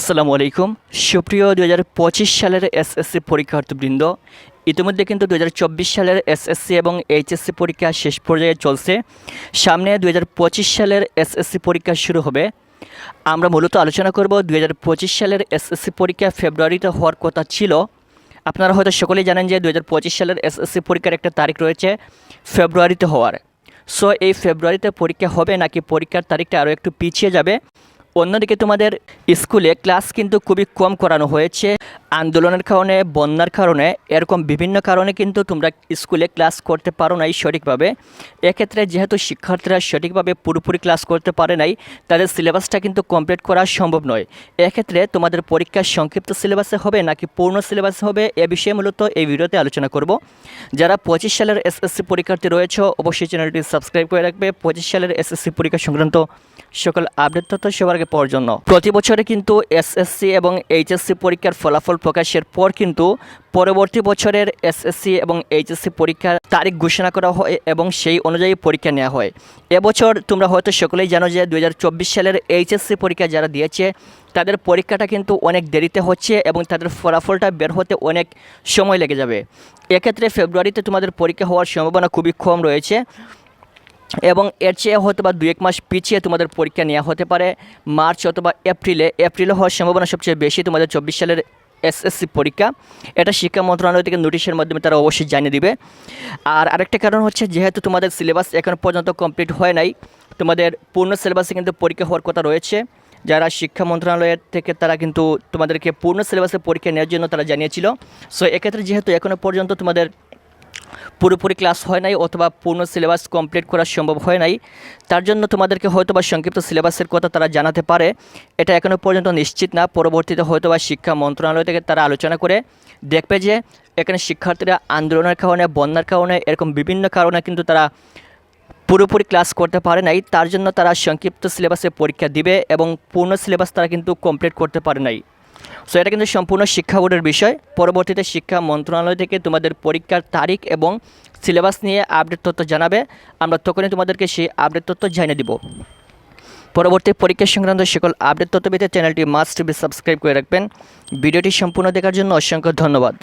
আসসালামু আলাইকুম। সুপ্রিয় দু হাজার পঁচিশ সালের এসএসসি পরীক্ষার্থীবৃন্দ, ইতিমধ্যে কিন্তু দু হাজার চব্বিশ সালের এসএসসি এবং এইচএসসি পরীক্ষা শেষ পর্যায়ে চলছে। সামনে দু হাজার পঁচিশ সালের এসএসসি পরীক্ষা শুরু হবে। আমরা মূলত আলোচনা করব দু হাজার পঁচিশ সালের এসএসসি পরীক্ষা ফেব্রুয়ারিতে হওয়ার কথা ছিল। আপনারা হয়তো সকলেই জানেন যে দু হাজার পঁচিশ সালের এসএসসি পরীক্ষার একটা তারিখ রয়েছে, ফেব্রুয়ারিতে হওয়ার। সো এই ফেব্রুয়ারিতে পরীক্ষা হবে নাকি পরীক্ষার তারিখটা আরও একটু পিছিয়ে যাবে? অন্যদিকে তোমাদের স্কুলে ক্লাস কিন্তু খুবই কম করানো হয়েছে। আন্দোলনের কারণে, বন্যার কারণে, এরকম বিভিন্ন কারণে কিন্তু তোমরা স্কুলে ক্লাস করতে পারো নাই সঠিকভাবে। এক্ষেত্রে যেহেতু শিক্ষার্থীরা সঠিকভাবে পুরোপুরি ক্লাস করতে পারে নাই, তাদের সিলেবাসটা কিন্তু কমপ্লিট করা সম্ভব নয়। এক্ষেত্রে তোমাদের পরীক্ষা সংক্ষিপ্ত সিলেবাসে হবে নাকি পূর্ণ সিলেবাসে হবে, এ বিষয়ে মূলত এই ভিডিওতে আলোচনা করব। যারা পঁচিশ সালের এসএসসি পরীক্ষার্থী রয়েছে, অবশ্যই চ্যানেলটি সাবস্ক্রাইব করে রাখবে। পঁচিশ সালের এসএসসি পরীক্ষা সংক্রান্ত সকল আপডেট তথ্য সবার আগে পাওয়ার জন্য। প্রতি বছরে কিন্তু এসএসসি এবং এইচএসসি পরীক্ষার ফলাফল প্রকাশের পর কিন্তু পরবর্তী বছরের এসএসসি এবং এইচএসসি পরীক্ষার তারিখ ঘোষণা করা হয় এবং সেই অনুযায়ী পরীক্ষা নেওয়া হয়। এবছর তোমরা হয়তো সকলেই জানো যে দুহাজার চব্বিশ সালের এইচএসসি পরীক্ষা যারা দিয়েছে, তাদের পরীক্ষাটা কিন্তু অনেক দেরিতে হচ্ছে এবং তাদের ফলাফলটা বের হতে অনেক সময় লেগে যাবে। এক্ষেত্রে ফেব্রুয়ারিতে তোমাদের পরীক্ষা হওয়ার সম্ভাবনা খুবই কম রয়েছে এবং এর চেয়ে হয়তো বা দু এক মাস পিছিয়ে তোমাদের পরীক্ষা নেওয়া হতে পারে। মার্চ অথবা এপ্রিলে এপ্রিলে হওয়ার সম্ভাবনা সবচেয়ে বেশি তোমাদের চব্বিশ সালের এসএসসি পরীক্ষা। এটা শিক্ষা মন্ত্রণালয় থেকে নোটিশের মাধ্যমে তারা অবশ্যই জানিয়ে দিবে। আর আরেকটা কারণ হচ্ছে, যেহেতু তোমাদের সিলেবাস এখন পর্যন্ত কমপ্লিট হয় নাই, তোমাদের পূর্ণ সিলেবাসে কিন্তু পরীক্ষা হওয়ার কথা রয়েছে। যারা শিক্ষা মন্ত্রণালয়ের থেকে তারা কিন্তু তোমাদেরকে পূর্ণ সিলেবাসে পরীক্ষা নেওয়ার জন্য তারা জানিয়েছিল। সো এক্ষেত্রে যেহেতু এখনও পর্যন্ত তোমাদের পুরোপুরি ক্লাস হয় নাই অথবা পূর্ণ সিলেবাস কমপ্লিট করা সম্ভব হয় নাই। তার জন্য তোমাদেরকে হয়তো বা সংক্ষিপ্ত সিলেবাসের কথা তারা জানাতে পারে। এটা এখনও পর্যন্ত নিশ্চিত না। পরবর্তীতে হয়তো বা শিক্ষা মন্ত্রণালয় থেকে তারা আলোচনা করে দেখবে যে এখানে শিক্ষার্থীরা আন্দোলনের কারণে, বন্যার কারণে, এরকম বিভিন্ন কারণে কিন্তু তারা পুরোপুরি ক্লাস করতে পারে নাই। তার জন্য তারা সংক্ষিপ্ত সিলেবাসে পরীক্ষা দিবে এবং পূর্ণ সিলেবাস তারা কিন্তু কমপ্লিট করতে পারে নাই। সো এটা কিন্তু সম্পূর্ণ শিক্ষা বোর্ডের বিষয়। পরবর্তীতে শিক্ষা মন্ত্রণালয় থেকে তোমাদের পরীক্ষার তারিখ এবং সিলেবাস নিয়ে আপডেট তথ্য জানাবে। আমরা তখনই তোমাদেরকে সেই আপডেট তথ্য জানিয়ে দিব। পরবর্তী পরীক্ষা সংক্রান্ত সকল আপডেট তথ্য পেতে চ্যানেলটি মাস্ট বি সাবস্ক্রাইব করে রাখবেন। ভিডিওটি সম্পূর্ণ দেখার জন্য অসংখ্য ধন্যবাদ।